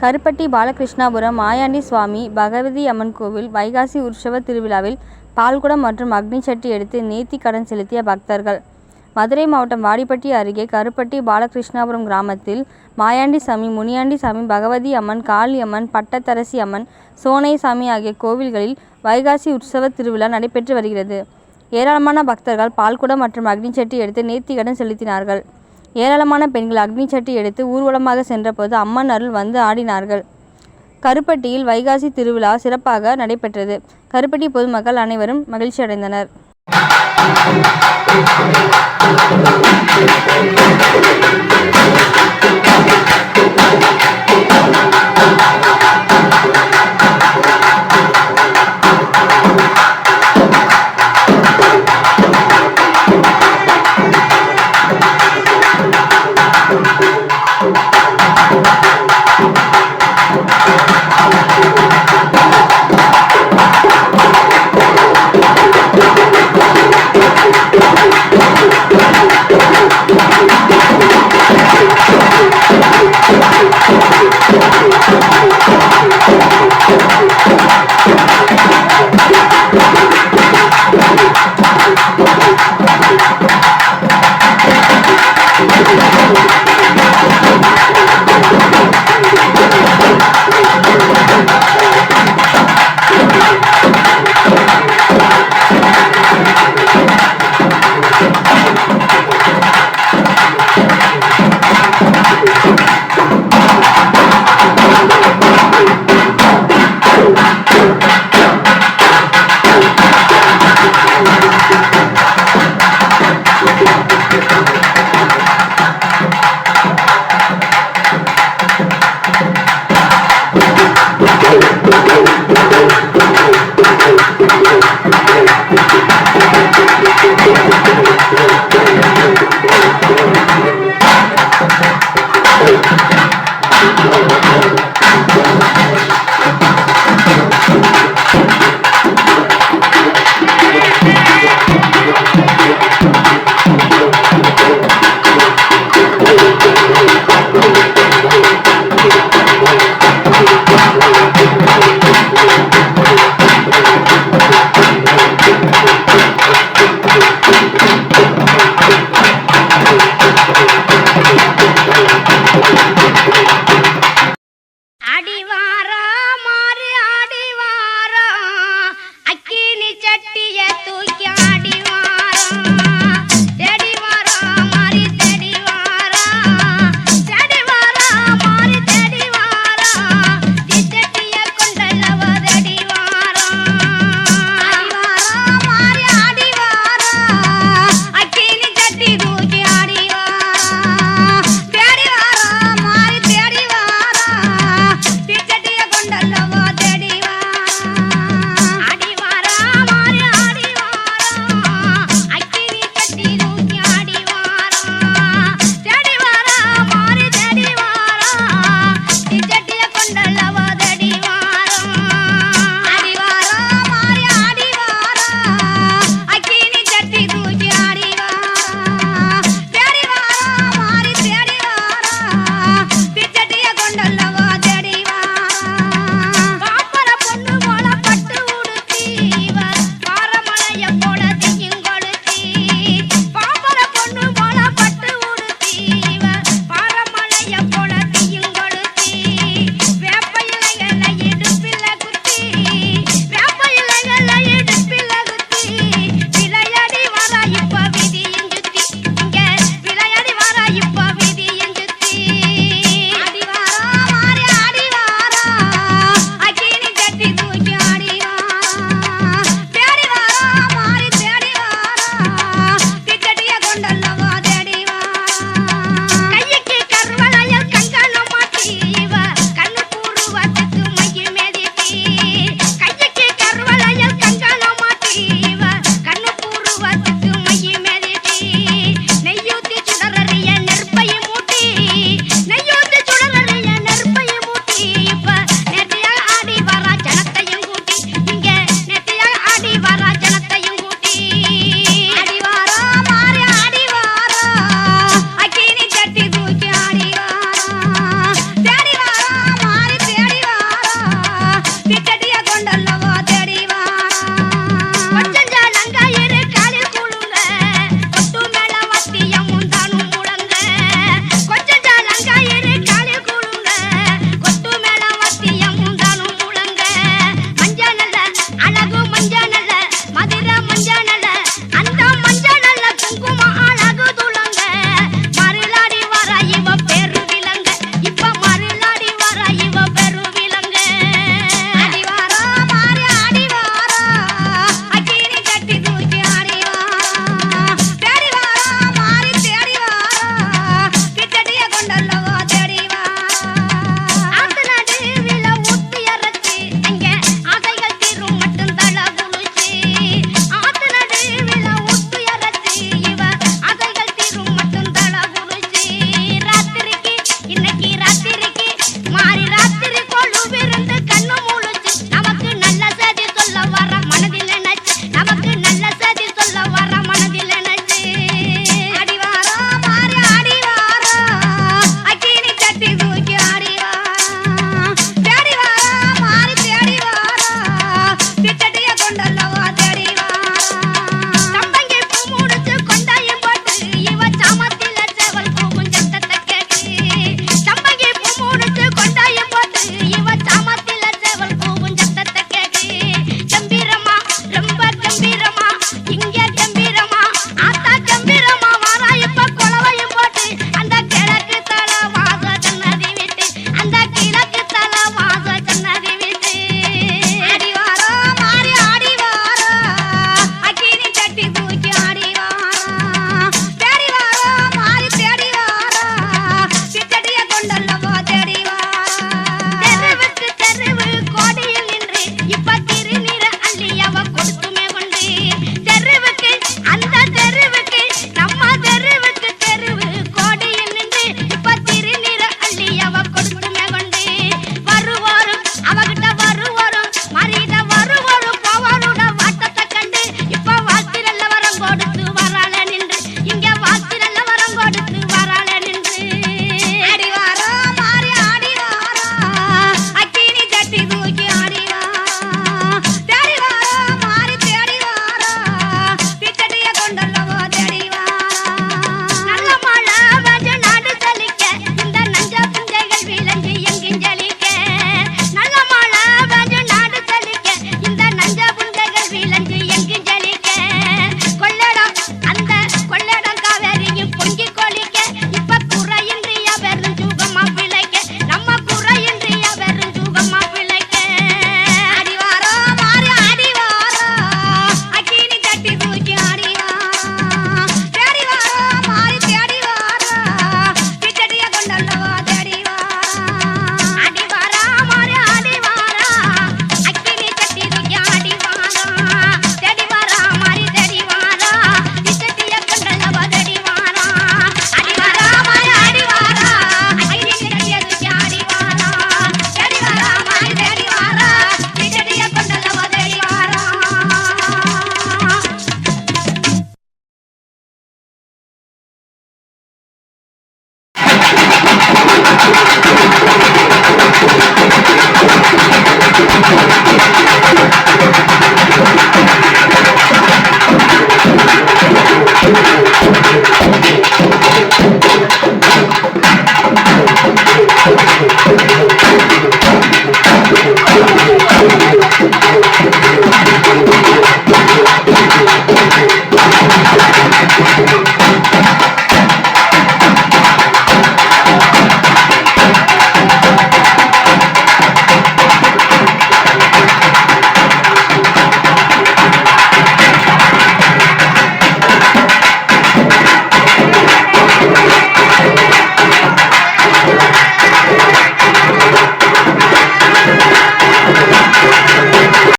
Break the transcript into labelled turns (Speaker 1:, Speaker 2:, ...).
Speaker 1: கருப்பட்டி பாலகிருஷ்ணாபுரம் மாயாண்டி சுவாமி பகவதி அம்மன் கோவில் வைகாசி உற்சவ திருவிழாவில் பால்குடம் மற்றும் அக்னி சட்டி எடுத்து நேர்த்தி கடன் செலுத்திய பக்தர்கள். மதுரை மாவட்டம் வாடிப்பட்டி அருகே கருப்பட்டி பாலகிருஷ்ணாபுரம் கிராமத்தில் மாயாண்டி சாமி முனியாண்டி சாமி பகவதி அம்மன் காளியம்மன் பட்டத்தரசி அம்மன் சோனைசாமி ஆகிய கோவில்களில் வைகாசி உற்சவ திருவிழா நடைபெற்று வருகிறது. ஏராளமான பக்தர்கள் பால்குடம் மற்றும் அக்னி சட்டி எடுத்து நேர்த்திக் கடன் செலுத்தினார்கள். ஏராளமான பெண்கள் அக்னி சட்டி எடுத்து ஊர்வலமாக சென்றபோது அம்மன் அருள் வந்து ஆடினார்கள். கருப்பட்டியில் வைகாசி திருவிழா சிறப்பாக நடைபெற்றது. கருப்பட்டி பொதுமக்கள் அனைவரும் மகிழ்ச்சி அடைந்தனர்.
Speaker 2: Thank Thank you.